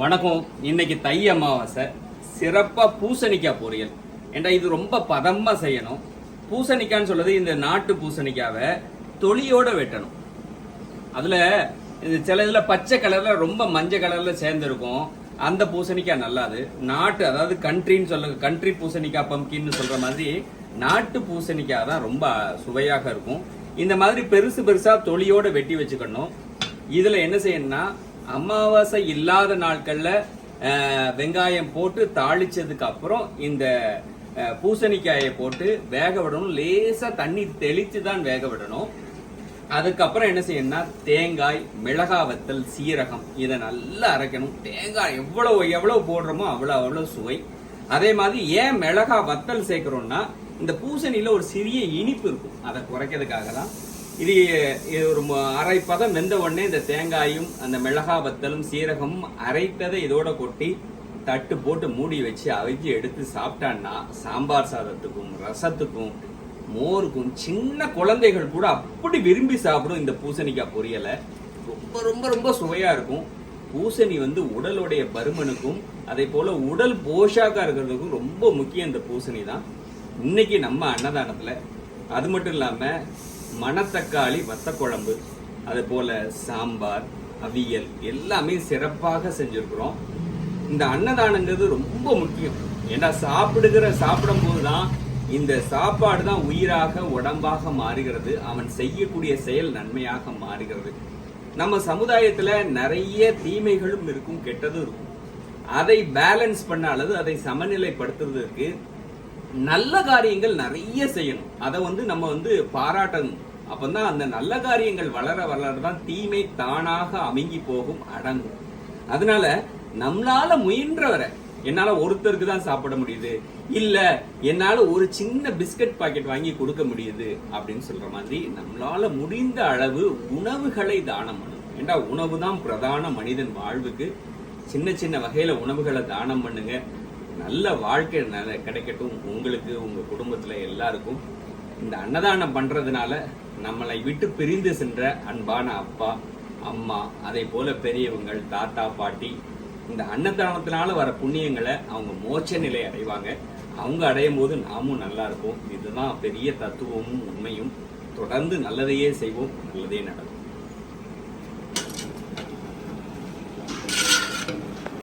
வணக்கம். இன்னைக்கு தை அமாவாசை. சிறப்பா பூசணிக்காய் பொரியல். ஏண்டா இது ரொம்ப பதமா செய்யணும். பூசணிக்கான்னு சொல்றது இந்த நாட்டு பூசணிக்காவை தொலியோட வெட்டணும். அதுல இது சில இதுல பச்சை கலர்ல ரொம்ப மஞ்சள் கலர்ல சேர்ந்துருக்கும். அந்த பூசணிக்காய் நல்லாது. நாட்டு அதாவது கண்ட்ரின்னு சொல்ல கண்ட்ரி பூசணிக்காய் பம்கின்னு சொல்ற மாதிரி நாட்டு பூசணிக்காய் தான் ரொம்ப சுவையாக இருக்கும். இந்த மாதிரி பெருசு பெருசா தொலியோட வெட்டி வச்சுக்கணும். இதுல என்ன செய்யணும்னா அமாவாசை இல்லாத நாட்களில் வெங்காயம் போட்டு தாளிச்சதுக்கு அப்புறம் இந்த பூசணிக்காயை போட்டு வேக விடணும். லேசாக தண்ணி தெளித்து தான் வேக விடணும். அதுக்கப்புறம் என்ன செய்யணும்னா தேங்காய் மிளகாய் வத்தல் சீரகம் இதை நல்லா அரைக்கணும். தேங்காய் எவ்வளோ எவ்வளோ போடுறோமோ அவ்வளோ அவ்வளோ சுவை. அதே மாதிரி ஏன் மிளகாய் வத்தல் சேர்க்குறோன்னா இந்த பூசணியில் ஒரு சிறிய இனிப்பு இருக்கும். அதை குறைக்கிறதுக்காக தான் இது இது ஒரு அரை பதம் வெந்த உடனே இந்த தேங்காயும் அந்த மிளகா வத்தலும் சீரகமும் அரைத்ததை இதோட கொட்டி தட்டு போட்டு மூடி வச்சு அவிஞ்சு எடுத்து சாப்பிட்டான்னா சாம்பார் சாதத்துக்கும் ரசத்துக்கும் மோருக்கும் சின்ன குழந்தைகள் கூட அப்படி விரும்பி சாப்பிடும். இந்த பூசணிக்காய் பொரியலை ரொம்ப ரொம்ப ரொம்ப சுவையாக இருக்கும். பூசணி வந்து உடலுடைய பருமனுக்கும் அதே போல் உடல் போஷாக்காக இருக்கிறதுக்கும் ரொம்ப முக்கியம் இந்த பூசணி தான் இன்னைக்கு நம்ம அன்னதானத்தில் அது மட்டும் இல்லாமல் மணத்தக்காளி வத்த குழம்பு போல் போல சாம்பார் அவியல் எல்லாமே சிறப்பாக செஞ்சுருக்குறோம். இந்த அன்னதானங்கிறது ரொம்ப முக்கியம். ஏன்னா சாப்பிடுகிற சாப்பிடும் போதுதான் இந்த சாப்பாடு தான் உயிராக உடம்பாக மாறுகிறது. அவன் செய்யக்கூடிய செயல் நன்மையாக மாறுகிறது. நம்ம சமுதாயத்தில் நிறைய தீமைகளும் இருக்கும் கெட்டதும் இருக்கும். அதை பேலன்ஸ் பண்ண அல்லது அதை சமநிலைப்படுத்துறதுக்கு நல்ல காரியங்கள் நிறைய செய்யணும். அதை வந்து நம்ம வந்து பாராட்டணும். அப்பந்தான் அந்த நல்ல காரியங்கள் வளர வளர தான் தீமை தானாக அமைங்கி போகும் அடங்கும். அதனால நம்மளால முயன்றவரை என்னால ஒருத்தருக்கு தான் சாப்பிட முடியுது. இல்ல என்னால ஒரு சின்ன பிஸ்கட் பாக்கெட் வாங்கி கொடுக்க முடியுது அப்படின்னு சொல்ற மாதிரி நம்மளால முடிந்த அளவு உணவுகளை தானம் பண்ணணும். ஏண்டா உணவு தான் பிரதான மனிதன் வாழ்வுக்கு. சின்ன சின்ன வகையில உணவுகளை தானம் பண்ணுங்க. நல்ல வாழ்க்கை நல்ல கிடைக்கட்டும் உங்களுக்கு உங்க குடும்பத்துல எல்லாருக்கும். இந்த அன்னதானம் பண்றதுனால நம்மளை விட்டு பிரிந்து சென்ற அன்பான அப்பா அம்மா அதே போல பெரியவங்கள் தாத்தா பாட்டி இந்த அன்னதானத்தினால வர புண்ணியங்களை அவங்க மோட்ச நிலை அடைவாங்க. அவங்க அடையும் போது நாமும் நல்லா இருப்போம். இதுதான் பெரிய தத்துவமும் உண்மையும். தொடர்ந்து நல்லதையே செய்வோம் நல்லதே நடக்கும்.